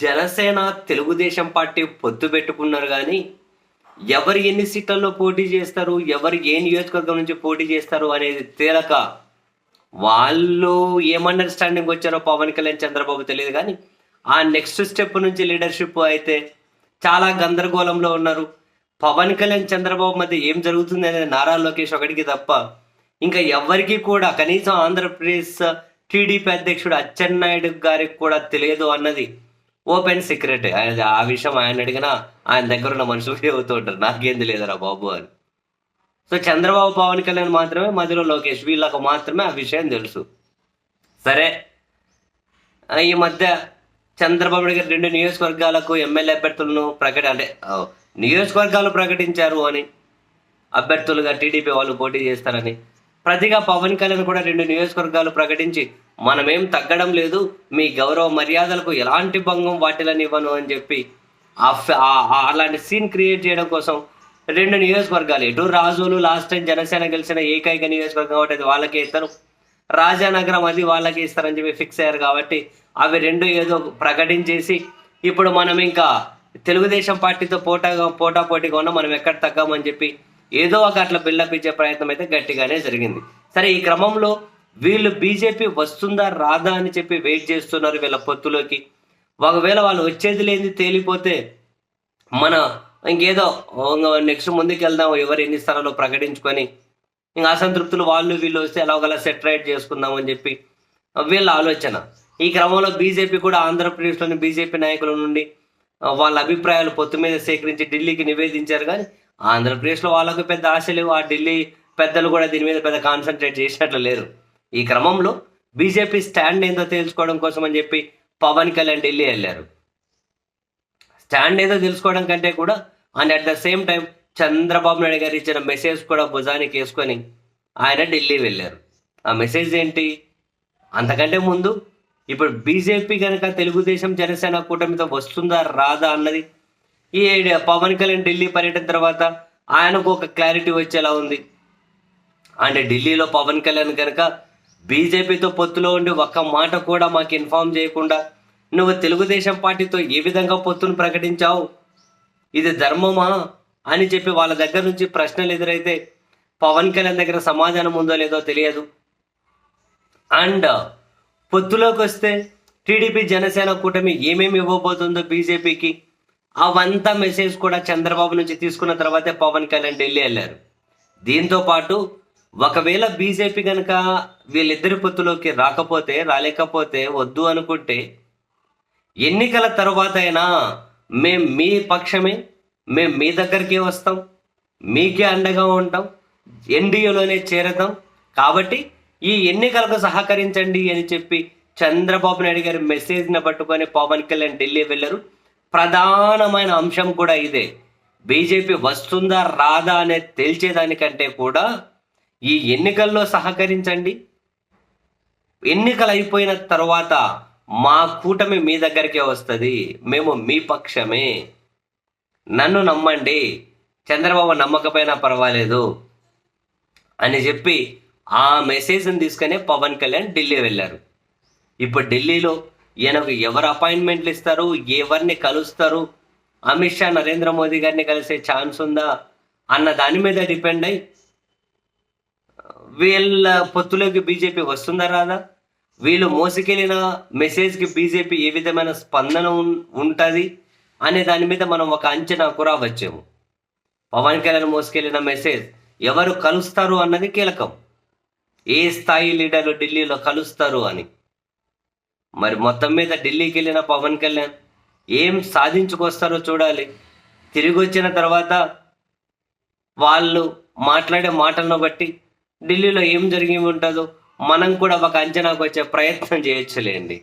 Janasena Telugu Desam party పొత్తు పెట్టుకున్నారు కానీ ఎవరు ఎన్ని సీట్లలో పోటీ చేస్తారు ఎవరు ఏ నియోజకవర్గం నుంచి పోటీ చేస్తారు అనేది తేలక వాళ్ళు ఏం అండర్స్టాండింగ్ వచ్చారో పవన్ కళ్యాణ్ చంద్రబాబు తెలియదు కానీ ఆ నెక్స్ట్ స్టెప్ నుంచి లీడర్షిప్ అయితే చాలా గందరగోళంలో ఉన్నారు. పవన్ కళ్యాణ్ చంద్రబాబు మధ్య ఏం జరుగుతుంది అనేది నారా లోకేష్ ఒకటికి తప్ప ఇంకా ఎవరికి కూడా కనీసం ఆంధ్రప్రదేశ్ టీడీపీ అధ్యక్షుడు అచ్చెన్నాయుడు గారికి కూడా తెలియదు అన్నది ఓపెన్ సీక్రెట్ ఆయన ఆ విషయం ఆయన అడిగినా ఆయన దగ్గర ఉన్న మనుషులు చెబుతూ ఉంటారు? నాకేం తెలియదురా బాబు అని. సో చంద్రబాబు పవన్ కళ్యాణ్ మాత్రమే మధ్యలో లోకేష్. వీళ్ళకు మాత్రమే ఆ విషయం తెలుసు. సరే. ఈ మధ్య చంద్రబాబు నాయుడు గారు రెండు నియోజకవర్గాలకు ఎమ్మెల్యే అభ్యర్థులను ప్రకటి అంటే నియోజకవర్గాలు ప్రకటించారు అని అభ్యర్థులుగా టీడీపీ వాళ్ళు పోటీ చేస్తారని. ప్రతిగా పవన్ కళ్యాణ్ కూడా రెండు నియోజకవర్గాలు ప్రకటించి మనమేం తగ్గడం లేదు. మీ గౌరవ మర్యాదలకు ఎలాంటి భంగం వాటిల్లనివ్వను అని చెప్పి అలాంటి సీన్ క్రియేట్ చేయడం కోసం రెండు నియోజకవర్గాలు ఎటు రాజులు లాస్ట్ టైం జనసేన గెలిచిన ఏకైక నియోజకవర్గం కాబట్టి అది వాళ్ళకే ఇస్తారు. రాజానగరం అది వాళ్ళకి ఇస్తారని చెప్పి ఫిక్స్ అయ్యారు కాబట్టి అవి రెండు ఏదో ప్రకటించేసి ఇప్పుడు మనం ఇంకా తెలుగుదేశం పార్టీతో పోటాగా పోటా పోటీగా ఉన్నా మనం ఎక్కడ తగ్గామని చెప్పి ఏదో ఒక అట్లా బిల్డప్ ఇచ్చే ప్రయత్నం అయితే గట్టిగానే జరిగింది. సరే ఈ క్రమంలో వీళ్ళు బీజేపీ వస్తుందా రాదా అని చెప్పి వెయిట్ చేస్తున్నారు వీళ్ళ పొత్తులోకి. ఒకవేళ వాళ్ళు వచ్చేది లేని తేలిపోతే మన ఇంకేదో నెక్స్ట్ ముందుకు వెళ్దాం ఎవరు ఎన్ని స్థానాలు ప్రకటించుకొని. ఇంకా అసంతృప్తులు వాళ్ళు వీళ్ళు వస్తే ఎలాగోలా సెటరైట్ చేసుకుందాం అని చెప్పి వీళ్ళ ఆలోచన. ఈ క్రమంలో బీజేపీ కూడా ఆంధ్రప్రదేశ్లోని బీజేపీ నాయకుల నుండి వాళ్ళ అభిప్రాయాలు పొత్తు మీద సేకరించి ఢిల్లీకి నివేదించారు. కానీ ఆంధ్రప్రదేశ్లో వాళ్ళకు పెద్ద ఆశ లేవు. ఆ ఢిల్లీ పెద్దలు కూడా దీని మీద పెద్ద కాన్సన్ట్రేట్ చేసినట్లు లేరు. ఈ క్రమంలో బీజేపీ స్టాండ్ ఏందో తెలుసుకోవడం కోసం అని చెప్పి పవన్ కళ్యాణ్ ఢిల్లీ వెళ్ళారు. స్టాండ్ ఏదో తెలుసుకోవడం కంటే కూడా and at the same time Chandrababu Naidu గారు ఇచ్చిన మెసేజ్ కూడా భుజానికి వేసుకొని ఆయన ఢిల్లీ వెళ్ళారు. ఆ మెసేజ్ ఏంటి? అంతకంటే ముందు ఇప్పుడు బీజేపీ కనుక తెలుగుదేశం జనసేన కూటమితో వస్తుందా రాదా అన్నది ఈ పవన్ కళ్యాణ్ ఢిల్లీ పర్యటన తర్వాత ఆయనకు ఒక క్లారిటీ వచ్చేలా ఉంది. అంటే ఢిల్లీలో పవన్ కళ్యాణ్ కనుక బీజేపీతో పొత్తులో ఉండి ఒక్క మాట కూడా మాకు ఇన్ఫార్మ్ చేయకుండా నువ్వు తెలుగుదేశం పార్టీతో ఏ విధంగా పొత్తును ప్రకటించావు? ఇది ధర్మమా? అని చెప్పి వాళ్ళ దగ్గర నుంచి ప్రశ్నలు ఎదురైతే పవన్ కళ్యాణ్ దగ్గర సమాధానం ఉందో లేదో తెలియదు. అండ్ పొత్తులోకి వస్తే టీడీపీ జనసేన కూటమి ఏమేమి ఇవ్వబోతుందో బీజేపీకి అవంతా మెసేజ్ కూడా చంద్రబాబు నుంచి తీసుకున్న తర్వాతే పవన్ కళ్యాణ్ ఢిల్లీ వెళ్ళారు. దీంతో పాటు ఒకవేళ బీజేపీ కనుక వీళ్ళిద్దరి పొత్తులోకి రాకపోతే రాలేకపోతే వద్దు అనుకుంటే ఎన్నికల తర్వాత అయినా మేం మీ పక్షమే మేం మీ దగ్గరికే వస్తాం మీకే అండగా ఉంటాం ఎన్డీఏలోనే చేరతాం. కాబట్టి ఈ ఎన్నికలకు సహకరించండి అని చెప్పి చంద్రబాబు నాయుడు గారి మెసేజ్ని పట్టుకొని పవన్ కళ్యాణ్ ఢిల్లీ వెళ్ళారు. ప్రధానమైన అంశం కూడా ఇదే. బీజేపీ వస్తుందా రాదా అనేది తేల్చేదానికంటే కూడా ఈ ఎన్నికల్లో సహకరించండి. ఎన్నికలు అయిపోయిన తర్వాత మా కూటమి మీ దగ్గరికే వస్తుంది. మేము మీ పక్షమే. నన్ను నమ్మండి. చంద్రబాబు నమ్మకపోయినా పర్వాలేదు అని చెప్పి ఆ మెసేజ్ని తీసుకునే పవన్ కళ్యాణ్ ఢిల్లీ వెళ్ళారు. ఇప్పుడు ఢిల్లీలో ఈయనకు ఎవరు అపాయింట్మెంట్లు ఇస్తారు? ఎవరిని కలుస్తారు? అమిత్ షా నరేంద్ర మోదీ గారిని కలిసే ఛాన్స్ ఉందా? అన్న దాని మీద డిపెండ్ అయి వీళ్ళ పొత్తులోకి బీజేపీ వస్తుందా రాదా? వీళ్ళు మోసుకెళ్ళిన మెసేజ్కి బీజేపీ ఏ విధమైన స్పందన ఉంటుంది అనే దాని మీద మనం ఒక అంచనా కూడా వచ్చాము. పవన్ కళ్యాణ్ మోసుకెళ్ళిన మెసేజ్ ఎవరు కలుస్తారు అన్నది కీలకం. ఏ స్థాయి లీడర్లు ఢిల్లీలో కలుస్తారు అని. మరి మొత్తం మీద ఢిల్లీకి వెళ్ళిన పవన్ కళ్యాణ్ ఏం సాధించుకొస్తారో చూడాలి. తిరిగి వచ్చిన తర్వాత వాళ్ళు మాట్లాడే మాటలను బట్టి ఢిల్లీలో ఏం జరిగి ఉంటుందో మనం కూడా ఒక అంచనాకు వచ్చే ప్రయత్నం చేయొచ్చులేండి